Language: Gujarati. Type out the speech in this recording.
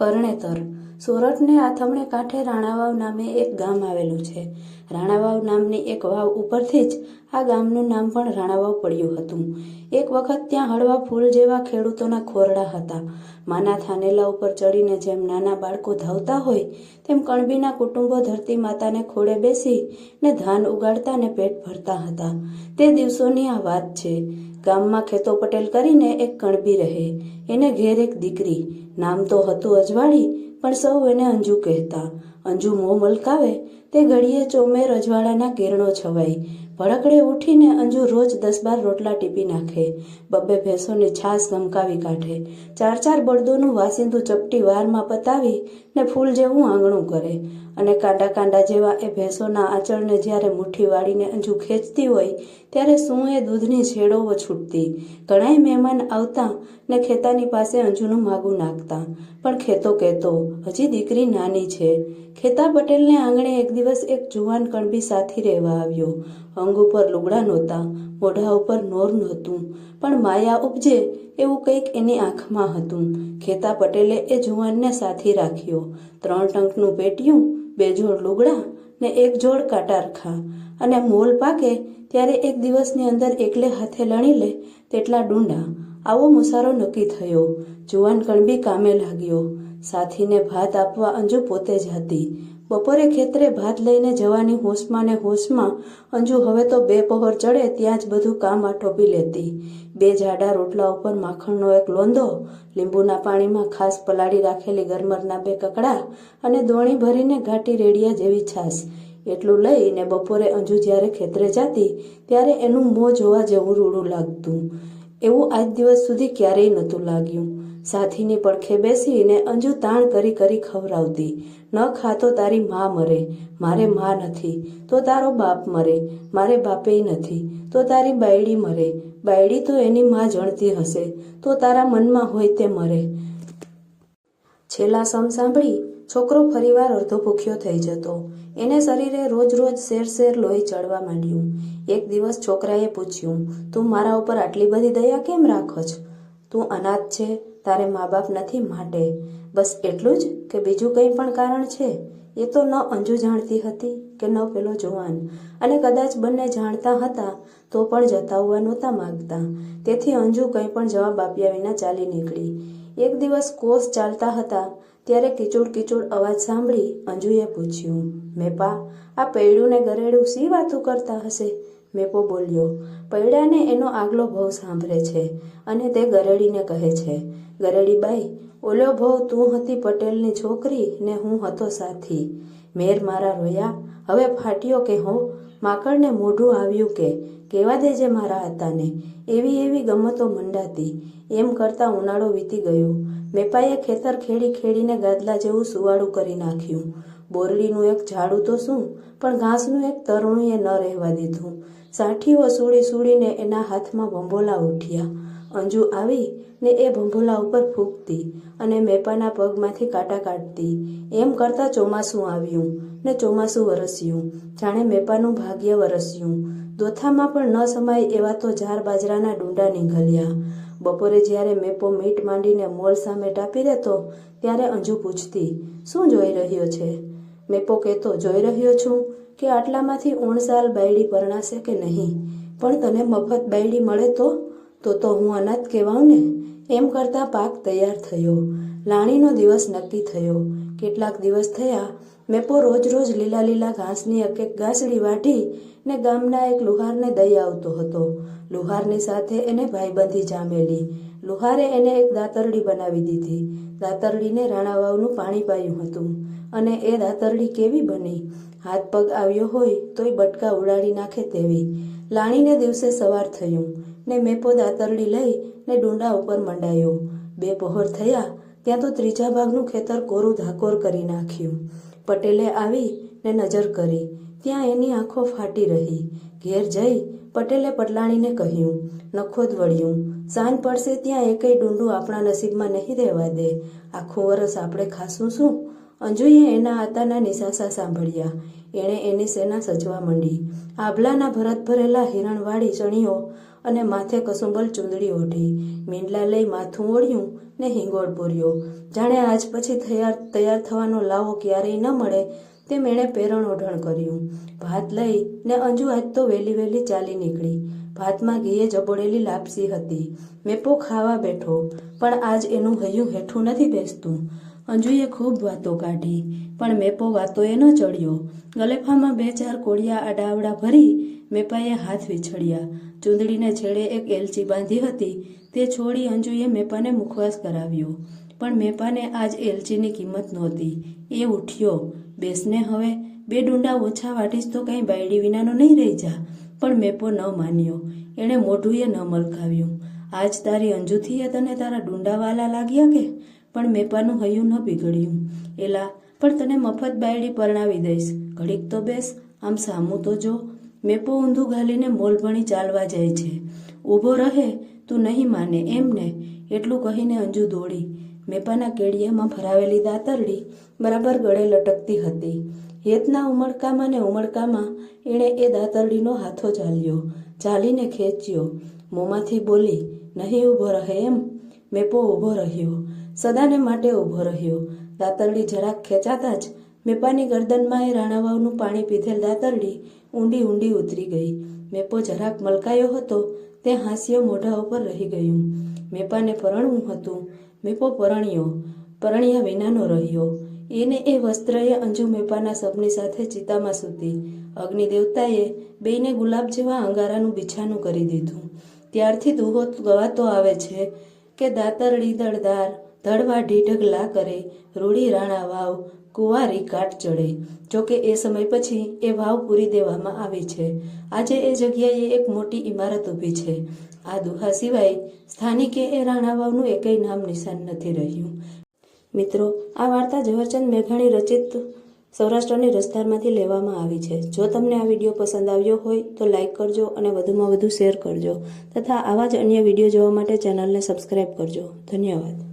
કરણેતર સુરતને આથમણે કાંઠે રાણાવાવ નામે એક ગામ આવેલું છે. રાણાવાવ નામની એક વાવ ઉપરથી જ આ ગામનું નામ પણ રાણાવાવ પડ્યું હતું. એક વખત ત્યાં હળવા ફૂલ જેવા ખેડૂતોના ખોરડા હતા. માના થાનેલા ઉપર ચડીને જેમ નાના બાળકો ધાવતા હોય, તેમ કણબીના કુટુંબો ધરતી માતાને ખોળે બેસી ને ધાન ઉગાડતા ને પેટ ભરતા હતા. તે દિવસોની આ વાત છે. ગામમાં ખેતો પટેલ કરીને એક કણબી રહે. એને ઘેર એક દીકરી. નામ તો હતું અજવાળી, પણ સૌ એને અંજુ કહેતા. અંજુ મોં મલકાવે, તે ઘડીએ ચોમેર અજવાળાના કિરણો છવાય ભડકડે ઉઠીને અંજુ રોજ દસ બાર રોટલા ટીપી નાખે. બબ્બે ભેંસોની છાશ ગમકાવી કાઢે. ચાર ચાર બળદોનું વાસિંદુ ચપટી વારમાં પતાવી ને ફૂલ જેવું આંગણું કરે. અને કાંડા કાંડા જેવા એ ભેંસોના આંચળને જ્યારે મુઠ્ઠી વાળીને અંજુ ખેંચતી હોય, ત્યારે શું એ દૂધની છેડોઓ છૂટતી? ઘણાય મહેમાન આવતા ને ખેતાની પાસે અંજુનું માગું નાખતા. પણ ખેતો કહેતો, હજી દીકરી નાની છે. ખેતા પટેલને આંગણે એક દિવસ એક જુવાન કણબી સાથી રહેવા આવ્યો. અંગ ઉપર લુગડા નહોતા, મોઢા ઉપર નોર નહોતું, પણ માયા ઉપજે એવું કંઈક એની આંખમાં હતું. ખેતા પટેલે એ જુવાનને સાથી રાખ્યો. ત્રણ ટંકનું પેટિયું બે જોડ લુગડા ને એક જોડ કાટારખા અને મોલ પાકે ત્યારે એક દિવસની અંદર એકલે હાથે લણી લે તેટલા ડુંડા. આવો મુસારો નક્કી થયો. જુવાન કણબી કામે લાગ્યો. સાથીને ભાત આપવા અંજુ પોતે જ હતી. બપોરે ખેતરે ભાત લઈને જવાની હોશમાં ને હોશમાં અંજુ હવે તો બે પહોર ચડે ત્યાં જ બધું કામ આટોપી લેતી. બે જાડા રોટલા ઉપર માખણનો એક લોંદો લીંબુના પાણીમાં ખાસ પલાળી રાખેલી ગરમરના બે કકડા અને દોણી ભરીને ઘાટી રેડિયા જેવી છાશ. એટલું લઈને બપોરે અંજુ જ્યારે ખેતરે જતી, ત્યારે એનું મોં જોવા જેવું રૂડું લાગતું. એવું આજ દિવસ સુધી ક્યારેય નહોતું લાગ્યું. સાથીની પડખે બેસીને અંજુ તાણ કરી કરી ખવરાવતી ન ખાતો તારી મા મરે, મારે મા નથી, તો તારો બાપ મરે, મારે બાપેય નથી, તો તારી બાયડી મરે, બાયડી તો એની મા જણતી હશે, તો તારા મનમાં હોય તે મરે. છેલ્લા સમ સાંભળી છોકરો ફરીવાર અડધો ભૂખ્યો થઈ જતો. એને શરીરે રોજ રોજ શેર શેર લોહી ચડવા માંડ્યું. એક દિવસ છોકરાએ પૂછ્યું, તું મારા ઉપર આટલી બધી દયા કેમ રાખો છો? તું અનાથ છે તારે મા બાપ નથી માટે. બસ એટલું જ કે બીજું કંઈ પણ કારણ છે, એ તો ન અંજુ જાણતી હતી કે ન પેલો જુવાન. અને કદાચ બંને જાણતા હતા, તો પણ જતાવવા નહોતા માગતા. તેથી અંજુ કંઈ પણ જવાબ આપ્યા વિના ચાલી નીકળી. એક દિવસ કોષ ચાલતા હતા, ત્યારે કિચુડ કિચુડ અવાજ સાંભળી અંજુએ પૂછ્યું, મેપા, આ પૈડું ને ગરેડું સી વાતું કરતા હશે? મેપો બોલ્યો, પૈડાને એનો આગલો ભવ સાંભળે છે અને તે ગરેડીને કહે છે. ગરેડી બાઈ, ઓલો ભવ તું હતી પટેલની છોકરી ને હું હતો સાથી. મેર મારા રોયા, હવે ફાટ્યો કે હો? માકડને મોઢું આવ્યું કે, કેવા દેજે મારા હતાને એવી એવી ગમતો મંડાતી, એમ કરતા ઉનાળો વીતી ગયો. મેપાએ ખેતર ખેડી ખેડીને ગાદલા જેવું સુવાળું કરી નાખ્યું. બોરડીનું એક ઝાડું તો શું, પણ ઘાસનું એક તરણું એ ન રહેવા દીધું. સાઠીઓ સૂડી સૂડીને એના હાથમાં બંબોલા ઉઠ્યા. અંજુ આવી ને એ ભંભોલા ઉપર ફૂંકતી અને મેપાના પગમાંથી કાંટા કાઢતી. એમ કરતાં ચોમાસું આવ્યું ને ચોમાસું વરસ્યું. જાણે મેપાનું ભાગ્ય વરસ્યું. દોથામાં પણ ન સમાય એવા તો ઝાર બાજરાના ડુંડા નીકળ્યા બપોરે જ્યારે મેપો મીટ માંડીને મોલ સામે ટાપી રહેતો ત્યારે અંજુ પૂછતી, શું જોઈ રહ્યો છે? મેપો કહેતો, જોઈ રહ્યો છું કે આટલામાંથી ઓણસાલ બાયડી પરણાશે કે નહીં? પણ તને મફત બાયડી મળે તો તો તો હું અનાથ કહેવાઉં ને? એમ કરતાં પાક તૈયાર થયો. લાણીનો દિવસ નક્કી થયો. કેટલાક દિવસ થયા મેપો રોજ રોજ લીલા લીલા ઘાસની એક ગાંસડી વાટી ને ગામના એક લુહારને દઈ આવતો હતો. લુહારની સાથે એને ભાઈબંધી જામેલી. લુહારે એને એક દાતરડી બનાવી દીધી. દાતરડીને રાણાવાવનું પાણી પાયું હતું અને એ દાતરડી કેવી બની? હાથ પગ આવ્યો હોય તોય બટકા ઉડાડી નાખે તેવી. લાણીને દિવસે સવાર થયું. ને મેપો દાતરડી લઈ ને ડુંડા ઉપર મંડાયો. બે પહોર થયા, ત્યાં તો ત્રીજા ભાગનું ખેતર કોરું ધાકોર કરી નાખ્યું. પટેલે આવી ને નજર કરી, ત્યાં એની આંખો ફાટી રહી. ઘેર જઈ પટેલે પટલાણીને કહ્યું નખોદ વળ્યું. સાંજ પડશે ત્યાં એકેય ડુંડું આપણા નસીબમાં નહીં રહેવા દે. આખું વરસ આપણે ખાશું શું? અંજુએ એના આતાના નિશાસા સાંભળ્યા. એણે એની સેના સજવા માંડી. આભલાના ભરત ભરેલા હિરણવાળી ચણીઓ અને માથે કસુંબલ ચૂંદડી ઓઢી. મીંડલા લઈ માથું ઓળ્યું ને હિંગોળ પૂર્યો. જાણે આજ પછી તૈયાર તૈયાર થવાનો લાવો ક્યારેય ન મળે તેમ એણે પેરણ ઓઢણ કર્યું. ભાત લઈ ને અંજુ આજ તો વહેલી વહેલી ચાલી નીકળી. ભાતમાં ઘીએ જબોડેલી લાપસી હતી. મેપો ખાવા બેઠો, પણ આજ એનું હૈયું હેઠું નથી બેસતું. અંજુએ ખૂબ વાતો કાઢી, પણ મેપો વાતોએ ન ચડ્યો. ગલેફામાં બે ચાર કોળિયા આડાવડા ભરી મેપાએ હાથ વિછળ્યા ચૂંદડીને છેડે એક એલચી બાંધી હતી. તે છોડી અંજુએ મેપાને મુખવાસ કરાવ્યો. પણ મેપાને આજ એલચીની કિંમત નહોતી. એ ઉઠ્યો. બેસને હવે. બે ડુંડા ઓછા વાટીશ તો કંઈ બાયડી વિનાનો નહીં રહી જા. પણ મેપો ન માન્યો. એણે મોઢુંએ ન મલકાવ્યું આજ તારી અંજુથીએ તને તારા ડુંડાવાલા લાગ્યા કે? પણ મેપાનું હૈયું ન બિગડ્યું એલા, પણ તને મફત બાયડી પરણાવી દઈશ. ઘડીક તો બેસ. આમ સામું તો જો. મેપો ઊંધું ઘાલીને મોલ ભણી ચાલવા જાય છે. ઊભો રહે તું નહીં માને એમને, એટલું કહીને અંજુ દોડી. મેપાના કેડિયામાં ભરાવેલી દાતરડી બરાબર ગળે લટકતી હતી. હેતના ઉમળકામાં ને ઉમળકામાં એણે એ દાતરડીનો હાથો ચાલ્યો, ચાલીને ખેંચ્યો. મોંમાંથી બોલી, નહીં ઊભો રહે એમ. મેપો ઊભો રહ્યો, સદાને માટે ઊભો રહ્યો. દાતરડી જરાક ખેંચાતા જ મેપાની ગરદનમાં એ રાણાવાવનું પાણી પીધેલ દાતરડી ઊંડી ઊંડી ઉતરી ગઈ. મેપો જરાક મલકાયો હતો. તે હાસ્ય મોઢા ઉપર રહી ગયું. મેપાને પરણવું હતું. મેપો પરણ્યો. પરણ્યા વિનાનો રહ્યો. એને એ વસ્ત્રએ અંજુ મેપાના સપની સાથે ચિતામાં સૂતી. અગ્નિ દેવતાએ બેયને ગુલાબ જેવા અંગારાનું બિછાનું કરી દીધું. ત્યારથી દુહો ગવાતો આવે છે કે દાતરડી દળદાર ધડવા ઢીઢગલા કરે રૂડી રાણા વાવ કુંવારી કાટ ચડે. જોકે એ સમય પછી એ વાવ પૂરી દેવામાં આવી છે. આજે એ જગ્યાએ એક મોટી ઇમારત ઊભી છે. આ દુહા સિવાય સ્થાનિકે એ રાણા વાવનું એકેય નામ નિશાન નથી રહ્યું. મિત્રો, આ વાર્તા ઝવેરચંદ મેઘાણી રચિત સૌરાષ્ટ્રની રસ્તારમાંથી લેવામાં આવી છે. જો તમને આ વીડિયો પસંદ આવ્યો હોય તો લાઇક કરજો અને વધુમાં વધુ શેર કરજો. તથા આવા જ અન્ય વીડિયો જોવા માટે ચેનલને સબસ્ક્રાઇબ કરજો. ધન્યવાદ.